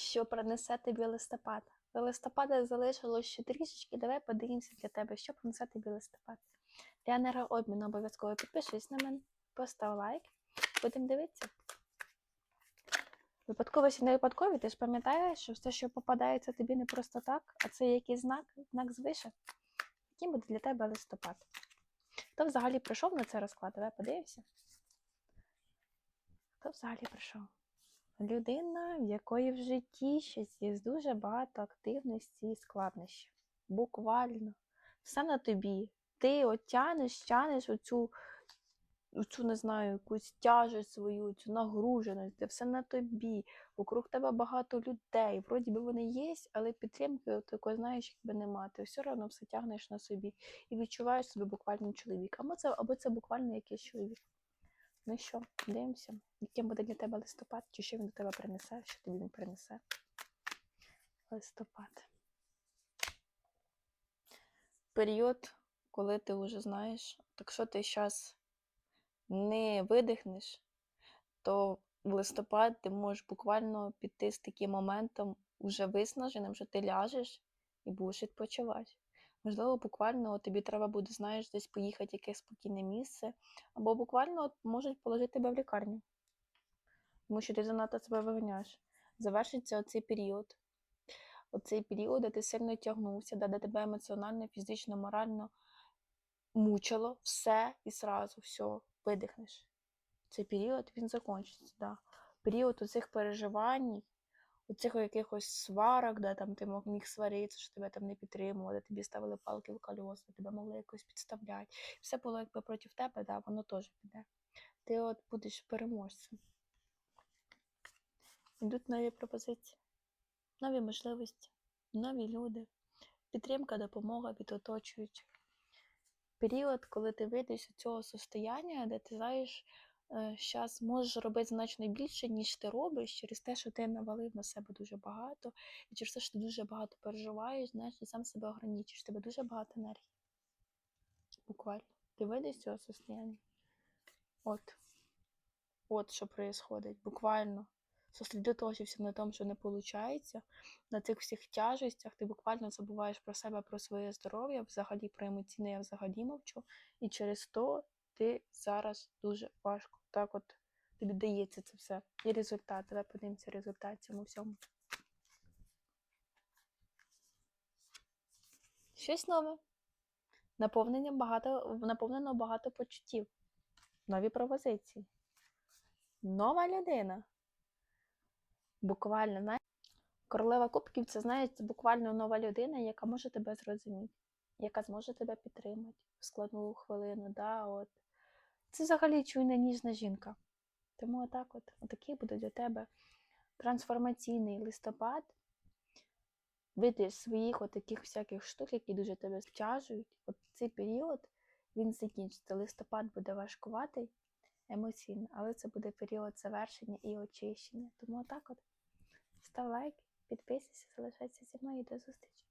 що принесе тобі листопад. До листопада залишилось ще трішечки. Давай подивимося для тебе, що принесе тобі листопад. Для енергообміну обов'язково підпишись на мене, постав лайк. Будемо дивитися. Випадковості не випадкові, ти ж пам'ятаєш, що все, що попадається тобі не просто так, а це якийсь знак, знак звише. Яким буде для тебе листопад? Хто взагалі прийшов на цей розклад? Давай подивимося. Хто взагалі прийшов? Людина, в якої в житті щось є дуже багато активності і складнощів. Буквально. Все на тобі. Ти от тянеш, тянеш оцю, оцю, не знаю, якусь тяжесть свою, цю нагруженість, це все на тобі. Вокруг тебе багато людей. Вроді би вони є, але підтримки от такої, знаєш, якби нема. Ти все одно все тягнеш на собі і відчуваєш себе буквально чоловіком. Або це, або це буквально якийсь чоловік. Ну що, дивимося, яким буде для тебе листопад, чи що він до тебе принесе, що тобі він принесе. Листопад. Період, коли ти вже знаєш, так що ти зараз не видихнеш, то в листопад ти можеш буквально піти з таким моментом уже виснаженим, що ти ляжеш і будеш відпочивати. Можливо, буквально тобі треба буде, знаєш, десь поїхати в якесь спокійне місце, або буквально можуть положити тебе в лікарню, тому що ти занадто себе виганяєш. Завершиться оцей період. Оцей період, де ти сильно тягнувся, де, де тебе емоціонально, фізично, морально мучило все і сразу все, видихнеш. Цей період він закінчиться. Да. Період оцих переживань, оцих якихось сварок, де там ти міг сваритися, що тебе там не підтримували, тобі ставили палки в колеса, тебе могли якось підставляти. Все було якби проти тебе, да, воно теж піде. Ти от будеш переможцем. Йдуть нові пропозиції, нові можливості, нові люди, підтримка, допомога від оточуючих. Період, коли ти вийдеш з цього состояння, де ти знаєш, зараз можеш робити значно більше, ніж ти робиш, через те, що ти навалив на себе дуже багато, і через те, що ти дуже багато переживаєш, знаєш, ти сам себе ограничиш, тебе дуже багато енергії. Буквально. Ти вийдеш з цього состояння. От. От що відбувається. Буквально. Сосредоточився на тому, що не виходить, на цих всіх тяжестях, ти буквально забуваєш про себе, про своє здоров'я, взагалі про емоційне я взагалі мовчу. І через то ти зараз дуже важко. Так от тобі дається це все. І результат. Давай подивимося результат цьому всьому. Щось нове. Наповнення багато, наповнено багато почуттів. Нові пропозиції. Нова людина. Буквально, знаєш, королева кубків це знаєш, це буквально нова людина, яка може тебе зрозуміти, яка зможе тебе підтримати в складну хвилину. Да, от. Це взагалі чуйна ніжна жінка. Тому отак от, отакий буде для тебе трансформаційний листопад. Вийти з своїх отаких всяких штук, які дуже тебе стяжують. От цей період він закінчиться. Листопад буде важкуватий емоційно, але це буде період завершення і очищення. Тому отак от. Став лайк, підписуйся, залишайся зі мною і до зустрічі.